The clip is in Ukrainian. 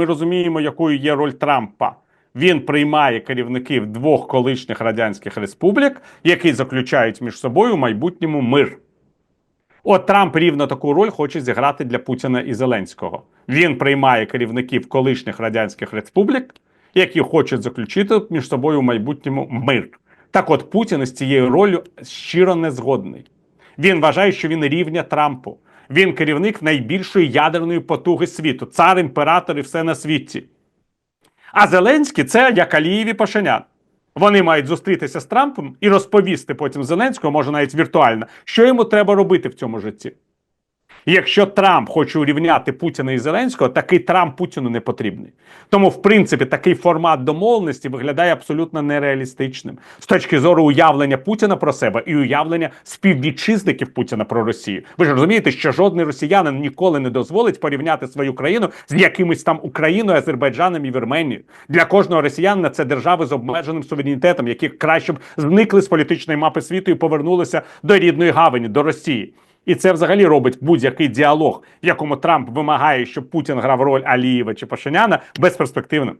Ми розуміємо, якою є роль Трампа. Він приймає керівників двох колишніх радянських республік, які заключають між собою в майбутньому мир. От Трамп рівно таку роль хоче зіграти для Путіна і Зеленського. Він приймає керівників колишніх радянських республік, які хочуть заключити між собою в майбутньому мир. Так от Путін із цією ролью щиро не згодний. Він вважає, що він рівня Трампу. Він керівник найбільшої ядерної потуги світу, цар, імператор і все на світі. А Зеленський це як Аліїв і Пашинян. Вони мають зустрітися з Трампом і розповісти потім Зеленського, може навіть віртуально, що йому треба робити в цьому житті. Якщо Трамп хоче урівняти Путіна і Зеленського, такий Трамп Путіну не потрібний. Тому, в принципі, такий формат домовленості виглядає абсолютно нереалістичним з точки зору уявлення Путіна про себе і уявлення співвітчизників Путіна про Росію. Ви ж розумієте, що жодний росіянин ніколи не дозволить порівняти свою країну з якимось там Україною, Азербайджаном і Вірменією. Для кожного росіянина це держави з обмеженим суверенітетом, які краще б зникли з політичної мапи світу і повернулися до рідної гавані, до Росії. І це взагалі робить будь-який діалог, в якому Трамп вимагає, щоб Путін грав роль Алієва чи Пашиняна, безперспективним.